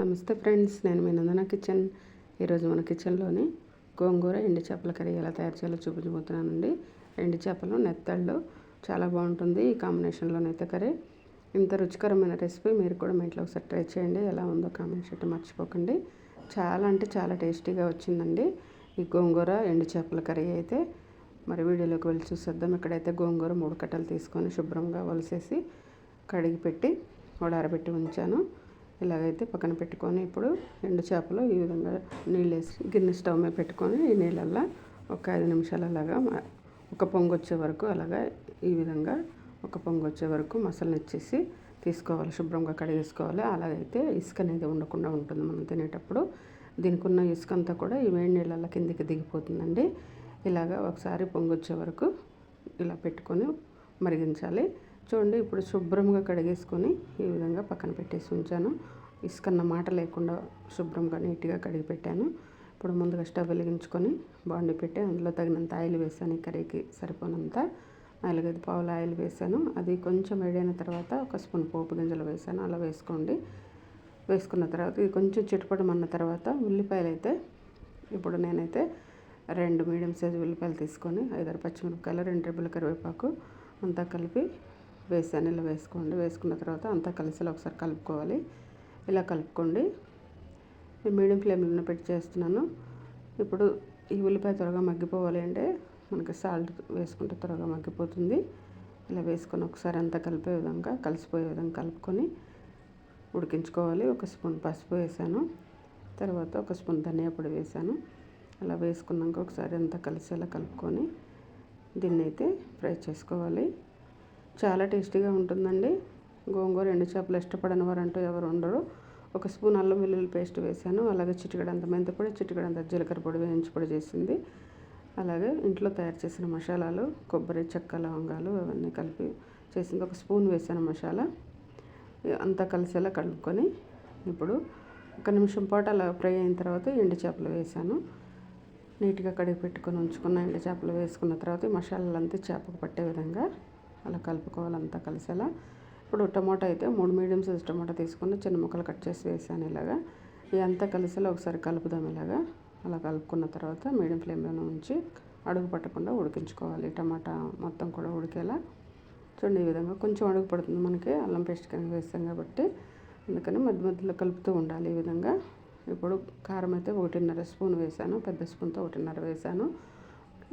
నమస్తే ఫ్రెండ్స్ నేను మీ నందన కిచెన్. ఈరోజు మన కిచెన్లోని గోంగూర ఎండి చేపల కర్రీ ఎలా తయారు చేయాలో చూపించబోతున్నానండి. ఎండి చేపలు నెత్తళ్ళు చాలా బాగుంటుంది ఈ కాంబినేషన్లోనైతే కర్రీ. ఇంత రుచికరమైన రెసిపీ మీరు కూడా మీ ఇంట్లో ఒకసారి ట్రై చేయండి. ఎలా ఉందో కామెంట్ చేయటం మర్చిపోకండి. చాలా అంటే చాలా టేస్టీగా వచ్చిందండి ఈ గోంగూర ఎండి చేపల కర్రీ అయితే. మరి వీడియోలోకి వెళ్ళి చూసేద్దాం. ఇక్కడైతే గోంగూర మూడు కట్టలు తీసుకొని శుభ్రంగా వలిసేసి కడిగి పెట్టి వడారబెట్టి ఉంచాను. ఇలాగైతే పక్కన పెట్టుకొని ఇప్పుడు ఎండు చేపలు ఈ విధంగా నీళ్ళు వేసి గిన్నె స్టవ్ మీద పెట్టుకొని ఈ నీళ్ళల్లో ఒక ఐదు నిమిషాలు అలాగా ఒక పొంగు వచ్చే వరకు అలాగా ఈ విధంగా ఒక పొంగు వచ్చే వరకు మసాలా ఇచ్చేసి తీసుకోవాలి శుభ్రంగా కడిగేసుకోవాలి అలాగైతే ఇసుక అనేది ఉండకుండా ఉంటుంది మనం తినేటప్పుడు. దీనికి ఉన్న ఇసుక అంతా కూడా ఈ వేడి నీళ్ళల్లో కిందికి దిగిపోతుందండి. ఇలాగా ఒకసారి పొంగు వచ్చే వరకు ఇలా పెట్టుకొని మరిగించాలి. చూడండి ఇప్పుడు శుభ్రంగా కడిగేసుకొని ఈ విధంగా పక్కన పెట్టేసి ఉంచాను. ఇసుకన్న మాట లేకుండా శుభ్రంగా నీట్గా కడిగి పెట్టాను. ఇప్పుడు ముందుగా స్టవ్ వెలిగించుకొని బాండి పెట్టి అందులో తగినంత ఆయిల్ వేసాను. ఈ కర్రీకి సరిపోనంత నాలుగైదు పావుల ఆయిల్ వేసాను. అది కొంచెం వేడైన తర్వాత ఒక స్పూన్ పోపు గింజలు వేసాను. అలా వేసుకోండి. వేసుకున్న తర్వాత ఇది కొంచెం చిటపడమన్న తర్వాత ఉల్లిపాయలు అయితే ఇప్పుడు నేనైతే రెండు మీడియం సైజు ఉల్లిపాయలు తీసుకొని ఐదారు పచ్చిమిరపకాయలు రెండు రెబ్బల కరివేపాకు అంతా కలిపి వేసాను ఇలా వేసుకోండి. వేసుకున్న తర్వాత అంతా కలిసి ఒకసారి కలుపుకోవాలి. ఇలా కలుపుకోండి. మీడియం ఫ్లేమ్లో పెట్టి చేస్తున్నాను. ఇప్పుడు ఈ ఉల్లిపాయ త్వరగా మగ్గిపోవాలి అంటే మనకి సాల్ట్ వేసుకుంటే త్వరగా మగ్గిపోతుంది. ఇలా వేసుకొని ఒకసారి అంతా కలిపే విధంగా కలిసిపోయే విధంగా కలుపుకొని ఉడికించుకోవాలి. ఒక స్పూన్ పసుపు వేసాను. తర్వాత ఒక స్పూన్ ధనియా పొడి వేసాను. అలా వేసుకున్నాక ఒకసారి అంతా కలిసేలా కలుపుకొని దీన్ని అయితే ఫ్రై చేసుకోవాలి. చాలా టేస్టీగా ఉంటుందండి. గోంగూర ఎండు చేపలు ఇష్టపడని వారు అంటూ ఎవరు ఉండరు. ఒక స్పూన్ అల్లం వెల్లుల్లి పేస్ట్ వేసాను అలాగే చిటికడంత మెంతిపొడి చిటికడంత జీలకర్ర పొడి వేయించి పొడి చేసింది. అలాగే ఇంట్లో తయారు చేసిన మసాలాలు కొబ్బరి చెక్క లవంగాలు అవన్నీ కలిపి చేసింది. ఒక స్పూన్ వేసాను మసాలా. అంతా కలిసేలా కలుపుకొని ఇప్పుడు ఒక నిమిషం పాటు అలా ఫ్రై అయిన తర్వాత ఎండు చేపలు వేసాను నీట్గా కడిగి పెట్టుకొని ఉంచుకున్న ఎండు చేపలు వేసుకున్న తర్వాత మసాలాలు అంతా చేపకు పట్టే విధంగా అలా కలుపుకోవాలి అంతా కలిసేలా. ఇప్పుడు టమాటా అయితే మూడు మీడియం సైజ్ టమాటా తీసుకొని చిన్న ముక్కలు కట్ చేసి వేసాను ఇలాగా. ఇదంతా కలిసేలా ఒకసారి కలుపుదాం ఇలాగా. అలా కలుపుకున్న తర్వాత మీడియం ఫ్లేమ్లో ఉంచి అడుగు పట్టకుండా ఉడికించుకోవాలి. టమాటా మొత్తం కూడా ఉడికేలా. చూడండి ఈ విధంగా కొంచెం అడుగు పడుతుంది మనకి. అల్లం పేస్ట్ కనుక వేస్తాం కాబట్టి. అందుకని మధ్య మధ్యలో కలుపుతూ ఉండాలి ఈ విధంగా. ఇప్పుడు కారం అయితే ఒకటిన్నర స్పూన్ వేసాను. పెద్ద స్పూన్తో ఒకటిన్నర వేసాను.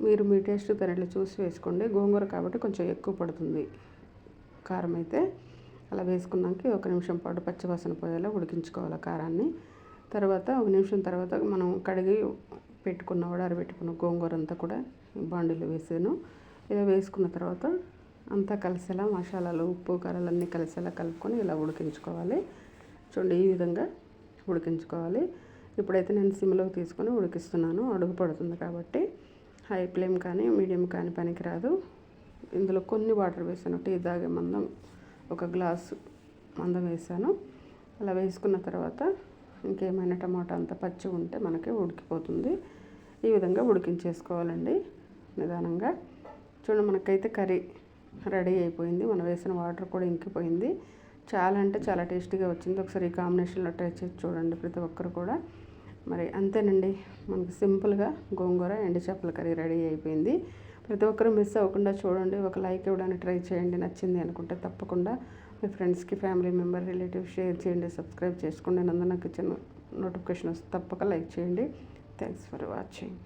మీరు మీ టేస్ట్ తనట్లు చూసి వేసుకోండి. గోంగూర కాబట్టి కొంచెం ఎక్కువ పడుతుంది. కారం అయితే అలా వేసుకున్నాక ఒక నిమిషం పాటు పచ్చివాసన పోయేలా ఉడికించుకోవాలి కారాన్ని. తర్వాత ఒక నిమిషం తర్వాత మనం కడిగి పెట్టుకున్న వడారు పెట్టుకున్న గోంగూర అంతా కూడా బాండీలో వేసాను. ఇలా వేసుకున్న తర్వాత అంతా కలిసేలా మసాలాలు ఉప్పు కారాలు అన్నీ కలిసేలా కలుపుకొని ఇలా ఉడికించుకోవాలి. చూడండి ఈ విధంగా ఉడికించుకోవాలి. ఇప్పుడైతే నేను సిమ్లోకి తీసుకొని ఉడికిస్తున్నాను. అడుగు పడుతుంది కాబట్టి హై ఫ్లేమ్ కానీ మీడియం కానీ పనికిరాదు. ఇందులో కొన్ని వాటర్ వేసాను. టీ తాగే మందం ఒక గ్లాసు మందం వేసాను. అలా వేసుకున్న తర్వాత ఇంకేమైనా టమాటా అంత పచ్చి ఉంటే మనకి ఉడికిపోతుంది. ఈ విధంగా ఉడికించేసుకోవాలండి నిదానంగా. చూడండి మనకైతే కర్రీ రెడీ అయిపోయింది. మనం వేసిన వాటర్ కూడా ఇంకిపోయింది. చాలా అంటే చాలా టేస్టీగా వచ్చింది. ఒకసారి ఈ కాంబినేషన్లో ట్రై చేసి చూడండి ప్రతి ఒక్కరు కూడా. మరి అంతేనండి. మనకి సింపుల్గా గోంగూర ఎండు చేపల కర్రీ రెడీ అయిపోయింది. ప్రతి ఒక్కరూ మిస్ అవ్వకుండా చూడండి. ఒక లైక్ ఇవ్వడానికి ట్రై చేయండి. నచ్చింది అనుకుంటే తప్పకుండా మీ ఫ్రెండ్స్కి ఫ్యామిలీ మెంబర్ రిలేటివ్స్ షేర్ చేయండి. సబ్స్క్రైబ్ చేసుకోండి. నాకు కిచెన్ నోటిఫికేషన్ వస్తే తప్పక లైక్ చేయండి. Thanks for watching.